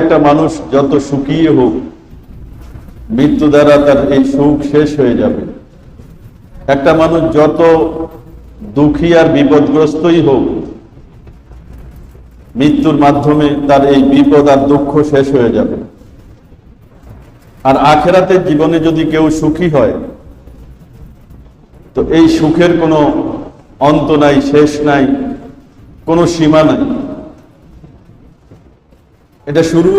একটা মানুষ যত সুখী হোক, মৃত্যু দ্বারা তার এই সুখ শেষ হয়ে যাবে। একটা মানুষ যত দুঃখী আর বিপদগ্রস্তই হোক, মৃত্যুর মাধ্যমে তার এই বিপদ আর দুঃখ শেষ হয়ে যাবে। আর আখেরাতের জীবনে যদি কেউ সুখী হয়, তো এই সুখের কোনো অন্ত নাই, শেষ নাই, কোনো সীমা নাই। এটা শুরু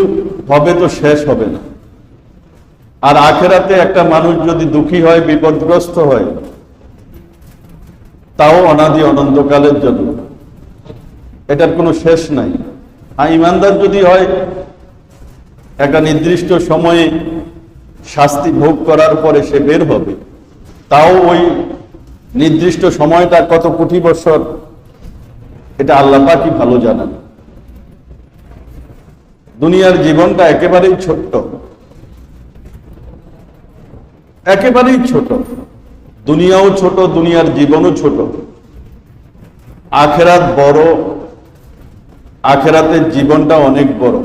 হবে তো শেষ হবে না। আর আখেরাতে একটা মানুষ যদি দুঃখী হয়, বিপদগ্রস্ত হয়, তাও অনাদি অনন্তকালের জন্য। এটার কোনো শেষ নাই। আর ইমানদার যদি হয়, একটা নির্দিষ্ট সময়ে শাস্তি ভোগ করার পরে সে বের হবে। তাও ওই নির্দিষ্ট সময়টা কত কোটি বছর, এটা আল্লাহ পাকি ভালো জানেন। দুনিয়ার জীবনটা একেবারেই ছোট্ট। একেবারেই ছোট। দুনিয়াও ছোট, দুনিয়ার জীবনও ছোট। আখেরাত বড় আখেরাতের জীবনটা অনেক বড়।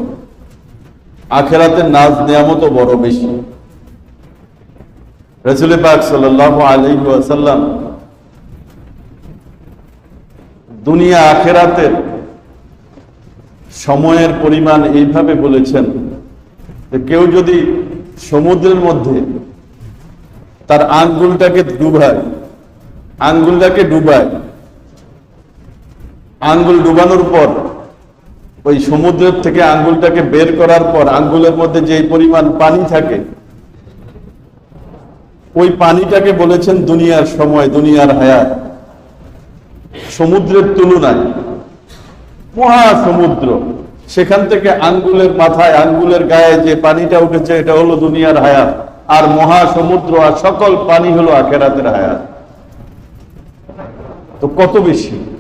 আখেরাতের নাজ নেয়ামতও বড় বেশি। রসুল পাক সাল্লাহ আলহাসাল্লাম দুনিয়া আখেরাতের সময়ের পরিমাণ এইভাবে বলেছেন যে কেউ যদি সমুদ্রের মধ্যে তার আঙ্গুলটাকে ডুবায় আঙ্গুলটাকে ডুবায়, আঙ্গুল ডুবানোর পর ওই সমুদ্রের থেকে আঙ্গুলটাকে বের করার পর আঙ্গুলের মধ্যে যে পরিমাণ পানি থাকে, ওই পানিটাকে বলেছেন দুনিয়ার সময়, দুনিয়ার হায়াত। সমুদ্রের তুলনায় মহা সমুদ্র সেখান থেকে আঙ্গুলের মাথায়, আঙ্গুলের গায়ে যে পানিটা উঠেছে, এটা হলো দুনিয়ার হায়াত। আর মহা সমুদ্র আর সকল পানি হলো আখেরাতের হায়াত। তো কত বেশি?